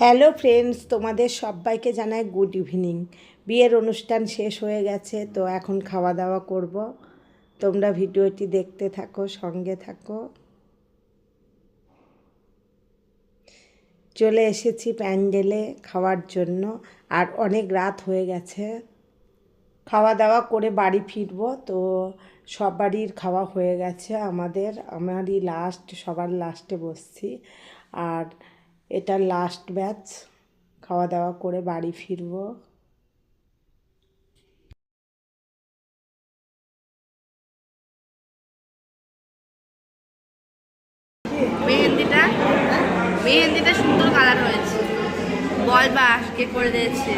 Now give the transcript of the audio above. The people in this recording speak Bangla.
হ্যালো ফ্রেন্ডস তোমাদের সবাইকে জানাই গুড ইভিনিং বিয়ের অনুষ্ঠান শেষ হয়ে গেছে, তো এখন খাওয়া দাওয়া করব। তোমরা ভিডিওটি দেখতে থাকো, সঙ্গে থাকো। চলে এসেছি প্যান্ডেলে খাওয়ার জন্য, আর অনেক রাত হয়ে গেছে। খাওয়া দাওয়া করে বাড়ি ফিরবো, তো সবারই খাওয়া হয়ে গেছে আমাদের। আমারই লাস্ট সবার লাস্টে বসছি। আর এটা লাস্ট ব্যাচ খাওয়া দাওয়া করে বাড়ি ফিরব। মেহেন্দিটা মেহেন্দিটা সুন্দর কালার হয়েছে বল বা, কে করে দিয়েছে?